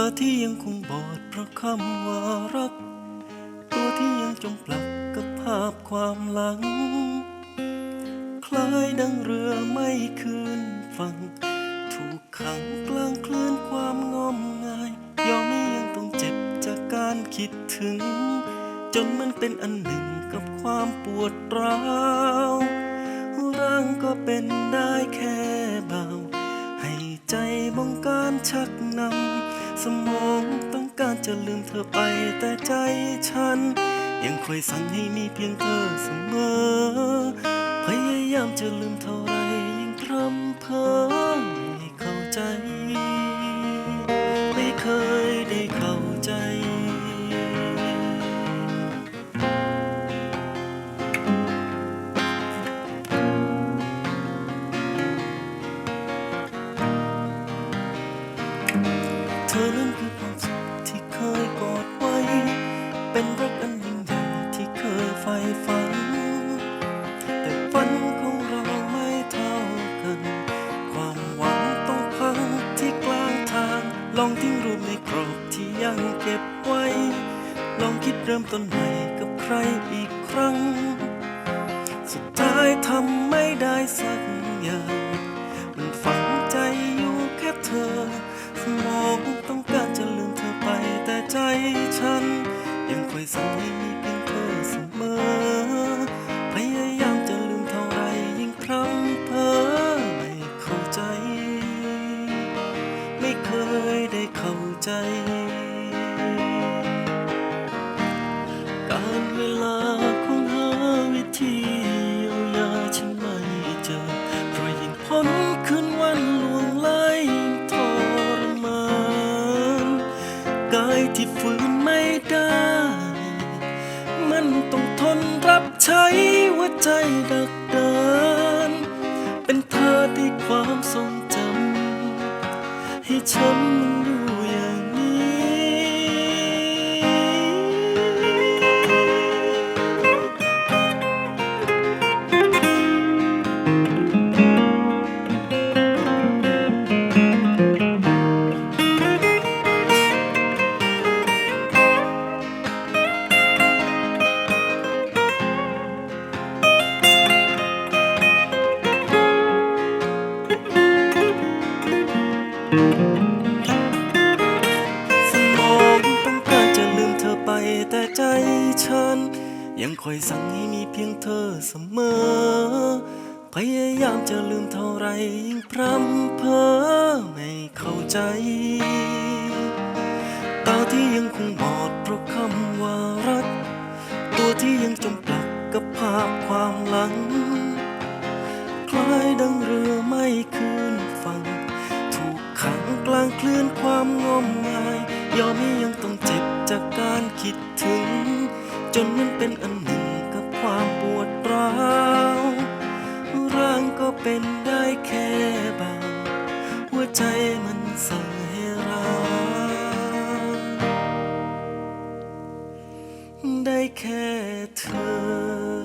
าที่ยังคงบอดเพราะคำว่ารัก ตัวที่ยังจมปลักกับภาพความหลัง คล้ายดังเรือไม่คืนฝั่งถูกขังกลางคลื่นความงมงายยอมไม่ยังต้องเจ็บจากการคิดถึง จนมันเป็นอันหนึ่งกับความปวดร้าวร่างก็เป็นได้แค่เบา ใจบงการชักนำ สมองต้องการจะลืมเธอไปแต่ใจฉัน ยังคอยสั่งให้มีเพียงเธอเสมอ พยายามจะลืมเท่าไรยิ่งพร่ำเพ้อ อนั้นคือความสุขที่เคยกอดไว้ เป็นรักอันยิ่งใหญ่ที่เคยใฝ่ฝัน แต่ฝันของเราไม่เท่ากัน ความหวังต้องพังที่กลางทาง ลองทิ้งรูปในกรอบที่ยังเก็บไว้ ลองคิดเริ่มต้นใหม่กับใครอีกครั้ง สุดท้ายทำไม่ได้สักอย่าง ยั ใจดักดานเป็นเธอที่ความทรงจำให้ฉัน สมองต้องการจะลืมเธอไปแต่ใจฉัน ยังคอยสั่งให้มีเพียงเธอเสมอ พยายามจะลืมเท่าไรยิ่งพรำเพ้อไม่เข้าใจตาที่ยังคงบอดเพราะคำว่ารัก ตัวที่ยังจมปลักกับภาพความหลัง คล้ายดังเรือไม่คืนฝั่ง กลางคลื่นความงมงายยอมให้ยังต้องเจ็บจากการคิดถึง จนมันเป็นอันหนึ่งกับความปวดร้าวร่างก็เป็นได้แค่เบาหัวใจมันสั่งให้ร้าได้แค่เธอ